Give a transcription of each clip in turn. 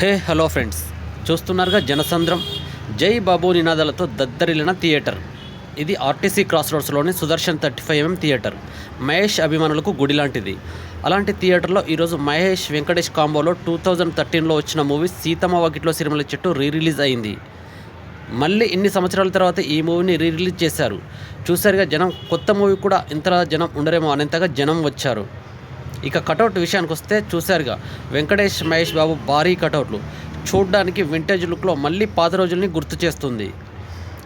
Hey hello friends. చూస్తున్నారుగా జనసంద్రం. జై బాబు నినాదాలతో దద్దరిల్లిన థియేటర్. ఇది RTC cross రోడ్స్లోని Sudarshan thirty five MM theatre. Mahesh అభిమానులకు గుడి లాంటిది అలాంటి థియేటర్లో ఈరోజు మహేష్ వెంకటేష్ కాంబోలో టూ థౌజండ్ థర్టీన్లో వచ్చిన మూవీ సీతమ్మ వాకిట్లో సిరిమల చెట్టు రీ రిలీజ్ అయింది. మళ్ళీ ఇన్ని సంవత్సరాల తర్వాత ఈ మూవీని రీ రిలీజ్ చేశారు. చూసారుగా జనం కొత్త మూవీ కూడా ఇంతలా జనం ఉండరేమో అనేంతగా జనం వచ్చారు. ఇక కటౌట్ విషయానికి వస్తే చూశారుగా వెంకటేష్ మహేష్ బాబు భారీ కటౌట్లు. చూడ్డానికి వింటేజ్ లుక్లో మళ్ళీ పాత రోజుల్ని గుర్తు చేస్తుంది.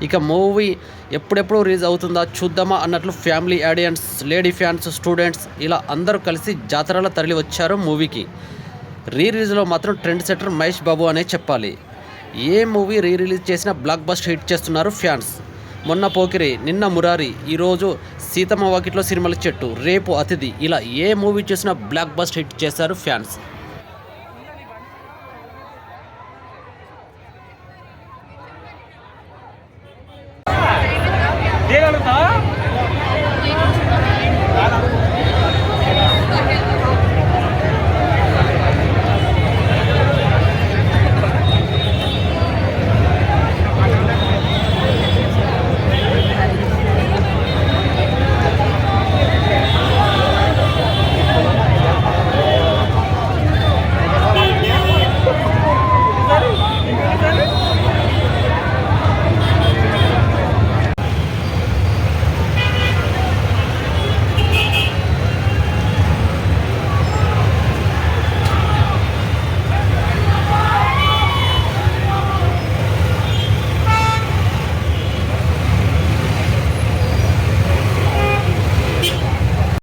ఇక మూవీ ఎప్పుడెప్పుడు రిలీజ్ అవుతుందా చూద్దామా అన్నట్లు family audience lady fans students ఇలా అందరూ కలిసి జాతరలో తరలి వచ్చారు మూవీకి. రీ రిలీజ్లో మాత్రం ట్రెండ్ సెటర్ మహేష్ బాబు అనే చెప్పాలి. ఏ మూవీ రీ రిలీజ్ చేసినా బ్లాక్ బస్ట్ హిట్ చేస్తున్నారు ఫ్యాన్స్. మొన్న పోకిరి నిన్న మురారి ఈరోజు సీతమ్మ వాకిట్లో సినిమాల చెట్టు రేపు అతిథి. ఇలా ఏ మూవీ చేసినా బ్లాక్ బస్ట్ హిట్ చేశారు ఫ్యాన్స్.